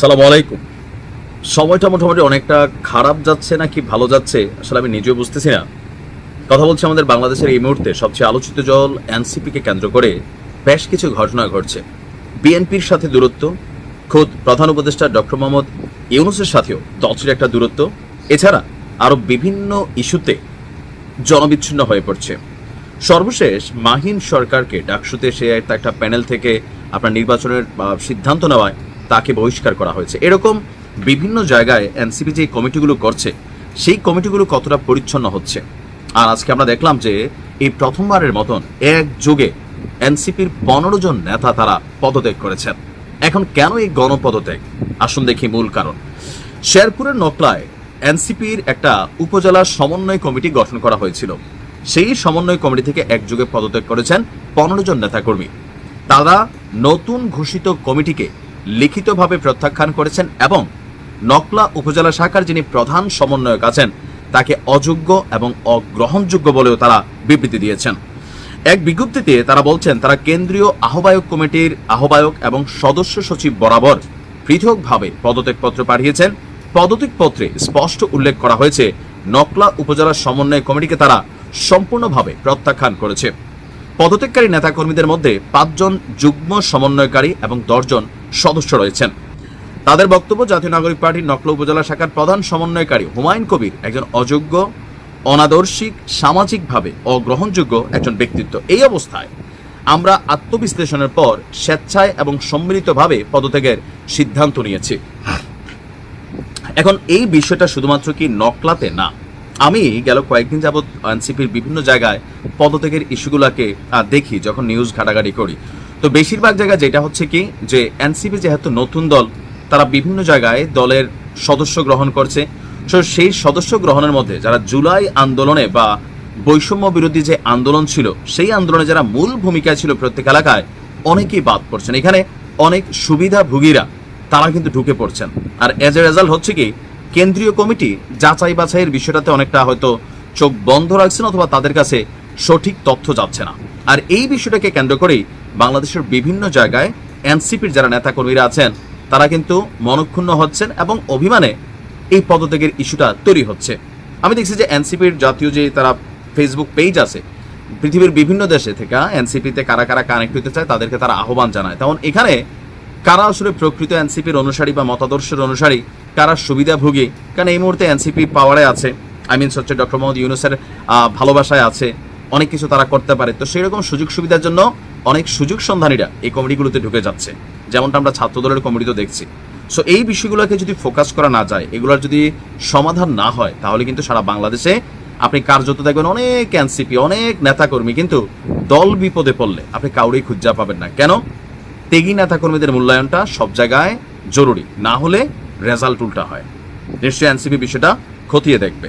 সালাম আলাইকুম। সময়টা মোটামুটি অনেকটা খারাপ যাচ্ছে নাকি ভালো যাচ্ছে, আসলে আমি নিজেও বুঝতেছি না। কথা বলছি আমাদের বাংলাদেশের এই মুহূর্তে সবচেয়ে আলোচিত জল এনসিপিকে কেন্দ্র করে বেশ কিছু ঘটনা ঘটছে। বিএনপির সাথে দূরত্ব, খোদ প্রধান উপদেষ্টা ডক্টর মোহাম্মদ ইউনুসের সাথেও দলটির একটা দূরত্ব। এছাড়া আরও বিভিন্ন ইস্যুতে জনবিচ্ছিন্ন হয়ে পড়ছে। সর্বশেষ মাহিন সরকারকে ডাকসুতে সে একটা প্যানেল থেকে আপনার নির্বাচনের সিদ্ধান্ত নেওয়ায় তাকে বহিষ্কার করা হয়েছে। এরকম বিভিন্ন জায়গায় এনসিপি যে কমিটিগুলো করছে, সেই কমিটিগুলো কতটা পরিচ্ছন্ন হচ্ছে? আর আজকে আমরা দেখলাম যে এই প্রথমবারের মতন এক যুগে এনসিপির পনেরো জন নেতা তারা পদত্যাগ করেছেন। এখন কেন এই গণপদত্যাগ? আসুন দেখি মূল কারণ। শেরপুরের নকলায় এনসিপির একটা উপজেলা সমন্বয় কমিটি গঠন করা হয়েছিল। সেই সমন্বয় কমিটি থেকে একযোগে পদত্যাগ করেছেন পনেরো জন নেতাকর্মী। তারা নতুন ঘোষিত কমিটিকে লিখিতভাবে প্রত্যাখ্যান করেছেন এবং নকলা উপজেলা শাখার যিনি প্রধান সমন্বয়ক আছেন, তাকে অযোগ্য এবং অগ্রহণযোগ্য বলেও তারা বিবৃতি দিয়েছেন। এক বিজ্ঞপ্তিতে তারা বলছেন, তারা কেন্দ্রীয় আহ্বায়ক কমিটির আহ্বায়ক এবং সদস্য সচিব বরাবর পৃথকভাবে পদত্যাগপত্র পাঠিয়েছেন। পদত্যাগপত্রে স্পষ্ট উল্লেখ করা হয়েছে, নকলা উপজেলা সমন্বয় কমিটিকে তারা সম্পূর্ণভাবে প্রত্যাখ্যান করেছে। পদত্যাগকারী নেতাকর্মীদের মধ্যে পাঁচজন যুগ্ম সমন্বয়কারী এবং দশজন সদস্য রয়েছেন। তাদের বক্তব্য, জাতীয় নাগরিক পার্টির নকলা উপজেলা শাখার প্রধান সমন্বয়কারী হুমায়ুন কবির একজন অযোগ্য, অনাদর্শিক, সামাজিকভাবে অগ্রহণযোগ্য একজন ব্যক্তিত্ব। এই অবস্থায় আমরা আত্মবিশ্লেষণের পর স্বেচ্ছায় এবং সম্মিলিতভাবে পদত্যাগের সিদ্ধান্ত নিয়েছি। এখন এই বিষয়টা শুধুমাত্র কি নকলাতে না? আমি গেল কয়েকদিন যাবৎ এনসিপির বিভিন্ন জায়গায় পদত্যাগের ইস্যুগুলোকে দেখি, যখন নিউজ ঘাটাঘাটি করি। তো বেশিরভাগ জায়গায় যেটা হচ্ছে কি, যে এনসিপি যেহেতু নতুন দল, তারা বিভিন্ন জায়গায় দলের সদস্য গ্রহণ করছে। তো সেই সদস্য গ্রহণের মধ্যে যারা জুলাই আন্দোলনে বা বৈষম্য বিরোধী যে আন্দোলন ছিল, সেই আন্দোলনে যারা মূল ভূমিকায় ছিল প্রত্যেক এলাকায়, অনেকেই বাদ পড়ছেন। এখানে অনেক সুবিধাভোগীরা, তারা কিন্তু ঢুকে পড়ছেন। আর এজ এ রেজাল্ট হচ্ছে কি, কেন্দ্রীয় কমিটি যাচাই বাছাইয়ের বিষয়টাতে অনেকটা হয়তো চোখ বন্ধ রাখছেন অথবা তাদের কাছে সঠিক তথ্য যাচ্ছে না। আর এই বিষয়টাকে কেন্দ্র করেই বাংলাদেশের বিভিন্ন জায়গায় এনসিপির যারা নেতাকর্মীরা আছেন, তারা কিন্তু মনক্ষুণ্ণ হচ্ছেন এবং অভিমানে এই পদত্যাগের ইস্যুটা তৈরি হচ্ছে। আমি দেখছি যে এনসিপির জাতীয় যে তারা ফেসবুক পেজ আছে, পৃথিবীর বিভিন্ন দেশে থেকে এনসিপিতে কারা কারা কানেক্ট হতে চায়, তাদেরকে তারা আহ্বান জানায়। তেমন এখানে কারা আসলে প্রকৃত এনসিপির অনুসারী বা মতাদর্শের অনুসারী, কারা সুবিধাভোগী? কারণ এই মুহূর্তে এনসিপি পাওয়ারে আছে। আই মিনস হচ্ছে ডক্টর মোহাম্মদ ইউনুসের ভালোবাসায় আছে। অনেক কিছু তারা করতে পারে। তো সেই রকম সুযোগ সুবিধার জন্য অনেক সুযোগ সন্ধানীরা এই কমিটিগুলোতে ঢুকে যাচ্ছে। যেমনটা আমরা ছাত্রদলের কমিটিতে দেখছি। সো এই বিষয়গুলোকে যদি ফোকাস করা না যায়, এগুলোর যদি সমাধান না হয়, তাহলে কিন্তু সারা বাংলাদেশে আপনি কার্যত দেখবেন অনেক এনসিপি অনেক নেতাকর্মী কিন্তু দল বিপদে পড়লে আপনি কাউরেই খুঁজা পাবেন না। কেন? ত্যাগী নেতাকর্মীদের মূল্যায়নটা সব জায়গায় জরুরি। না হলে রেজাল্ট উল্টা হয়। নিশ্চয়ই এনসিপি বিষয়টা খতিয়ে দেখবে।